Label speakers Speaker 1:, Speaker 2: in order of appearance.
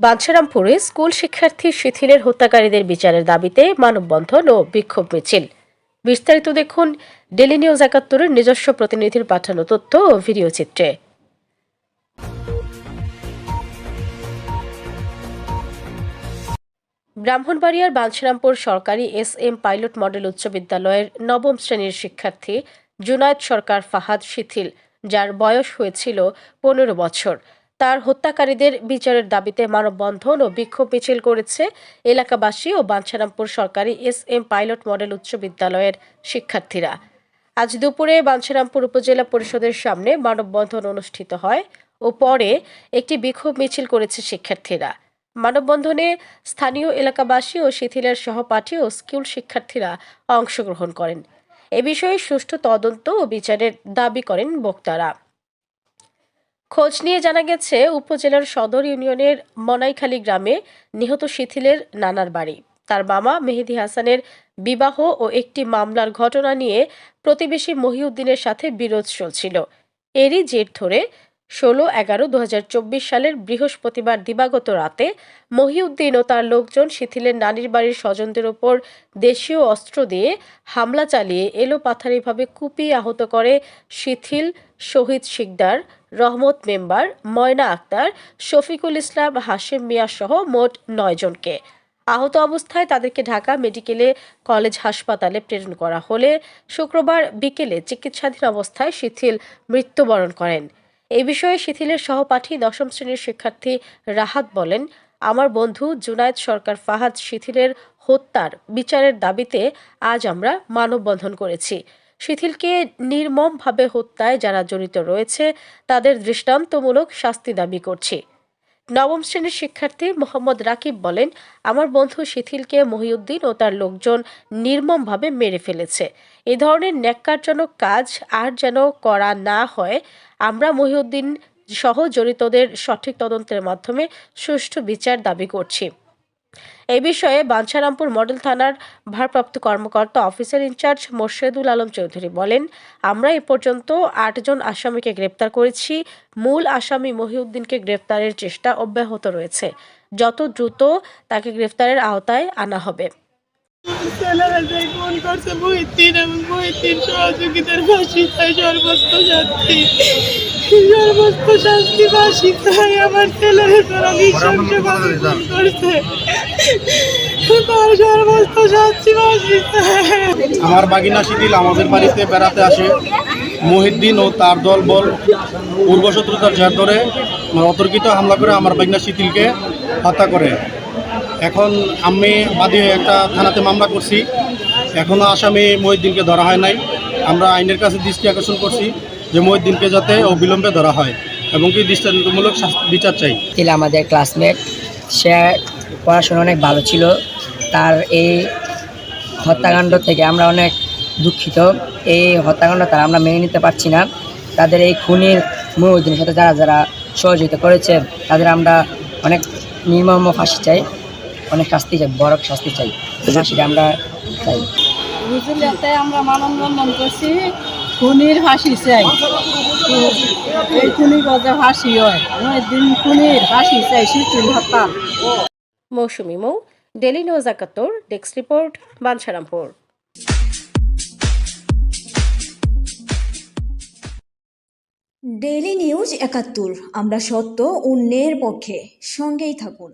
Speaker 1: বাঞ্ছারামপুরে school শিক্ষার্থী শিথিলের হত্যাকারীদের বিচারের দাবিতে মানববন্ধন ও বিক্ষোভ মিছিল। বিস্তারিত দেখুন ডেলি নিউজ একাত্তরের নিজস্ব প্রতিনিধির পাঠানো তথ্য ও ভিডিও চিত্রে। ব্রাহ্মণবাড়িয়ার বাঞ্ছারামপুর সরকারি এস এম পাইলট মডেল উচ্চ বিদ্যালয়ের নবম শ্রেণির শিক্ষার্থী জুনায়েদ সরকার ফাহাদ শিথিল, যার বয়স হয়েছিল পনেরো বছর। তার হত্যাকারীদের বিচারের দাবিতে মানববন্ধন ও বিক্ষোভ মিছিল করেছে এলাকাবাসী ও বাঞ্ছারামপুর সরকারি এস এম পাইলট মডেল উচ্চ বিদ্যালয়ের শিক্ষার্থীরা। আজ দুপুরে বাঞ্ছারামপুর উপজেলা পরিষদের সামনে মানববন্ধন অনুষ্ঠিত হয় ও পরে একটি বিক্ষোভ মিছিল করেছে শিক্ষার্থীরা। মানববন্ধনে স্থানীয় এলাকাবাসী ও শিথিলের সহপাঠী ও স্কুল শিক্ষার্থীরা অংশগ্রহণ করেন। এ বিষয়ে সুষ্ঠু তদন্ত ও বিচারের দাবি করেন বক্তারা। খোঁজ নিয়ে জানা গেছে, উপজেলার সদর ইউনিয়নের মনাইখালী গ্রামে নিহত শিথিলের নানার বাড়ি। তার মামা মেহেদি হাসানের বিবাহ ও একটি মামলার ঘটনা নিয়ে প্রতিবেশী মহিউদ্দিনের সাথে বিরোধ চলছিল। এরই জের ধরে ষোলো এগারো দু সালের বৃহস্পতিবার দিবাগত রাতে মহিউদ্দিন ও তার লোকজন শিথিলের নানির বাড়ির স্বজনদের ওপর দেশীয় অস্ত্র দিয়ে হামলা চালিয়ে এলোপাথারিভাবে কুপিয়ে আহত করে শিথিল শহীদ শিকদার, রহমত মেম্বার, ময়না আক্তার, শফিকুল ইসলাম, হাশেম মিয়া সহ মোট নয় জনকে। আহত অবস্থায় তাদেরকে ঢাকা মেডিকেলে কলেজ হাসপাতালে প্রেরণ করা হলে শুক্রবার বিকেলে চিকিৎসাধীন অবস্থায় শিথিল মৃত্যুবরণ করেন। এই বিষয়ে শিথিলের সহপাঠী দশম শ্রেণির শিক্ষার্থী রাহাত বলেন, আমার বন্ধু জুনায়েদ সরকার ফাহাদ শিথিলের হত্যার বিচারের দাবিতে আজ আমরা মানববন্ধন করেছি। শিথিলকে নির্মমভাবে হত্যায় যারা জড়িত রয়েছে, তাদের দৃষ্টান্তমূলক শাস্তি দাবি করছি। নবম শ্রেণির শিক্ষার্থী মোহাম্মদ রাকিব বলেন, আমার বন্ধু শিথিলকে মহিউদ্দিন ও তার লোকজন নির্মমভাবে মেরে ফেলেছে। এ ধরনের ন্যাক্কারজনক কাজ আর যেন করা না হয়, আমরা মহিউদ্দিন সহ জড়িতদের সঠিক তদন্তের মাধ্যমে সুষ্ঠু বিচার দাবি করছি। এই বিষয়ে বাঞ্ছারামপুর মডেল থানার ভারপ্রাপ্ত কর্মকর্তা officer in charge Morshedul Alam Chowdhury বলেন, আমরা এ পর্যন্ত আটজন আসামিকে গ্রেপ্তার করেছি। মূল আসামি মহিউদ্দিনকে গ্রেপ্তারের চেষ্টা অব্যাহত রয়েছে। যত দ্রুত তাকে গ্রেপ্তারের আওতায় আনা হবে।
Speaker 2: সহযোগিতার সর্বোচ্চ শাস্তি আমার ছেলেরা তারা নৃশংসভাবে ফোন করছে। সর্বোচ্চ শাস্তি ফাঁসি
Speaker 3: আমার বাগিনা শিথিল আমাদের বাড়িতে বেড়াতে আসে। মহিদ্দিন ও তার দল বল পূর্বশত্রুতার জের ধরে অতর্কিত হামলা করে আমার বাগিনা শিথিলকে হত্যা করে। এখন আমি বাদী হয়ে একটা থানাতে মামলা করছি। এখনও আসামি মহিদ্দিনকে ধরা হয় নাই। আমরা আইনের কাছে দৃষ্টি আকর্ষণ করছি। যে মহিদ্দিনকে যাতে অবিলম্বে ধরা হয় এবং কি দৃষ্টান্তমূলক বিচার চাই।
Speaker 4: ছিল আমাদের ক্লাসমেট সে পড়াশোনা অনেক ভালো ছিল। তার এই হত্যাকাণ্ড থেকে আমরা অনেক দুঃখিত। এই হত্যাকাণ্ড তারা আমরা মেনে নিতে পারছি না। তাদের এই খুনির মহিউদ্দিনের সাথে যারা যারা সহযোগিতা করেছে তাদের আমরা অনেক নির্মম ফাঁসি চাই অনেক শাস্তি চাই বড় শাস্তি চাই। ফাঁসিটা আমরা চাই।
Speaker 2: আমরা মানববন্ধন করছি। খুনির ফাঁসি চাই। এই খুনির বাজে ফাঁসি হয়। দিন খুনির ফাঁসি চাই শীতুল হত্যা
Speaker 1: মৌসুমি মৌ ডেলি নিউজ একাত্তর desk report Bancharampur
Speaker 5: daily news একাত্তর আমরা সত্য অন্যের পক্ষে সঙ্গেই থাকুন।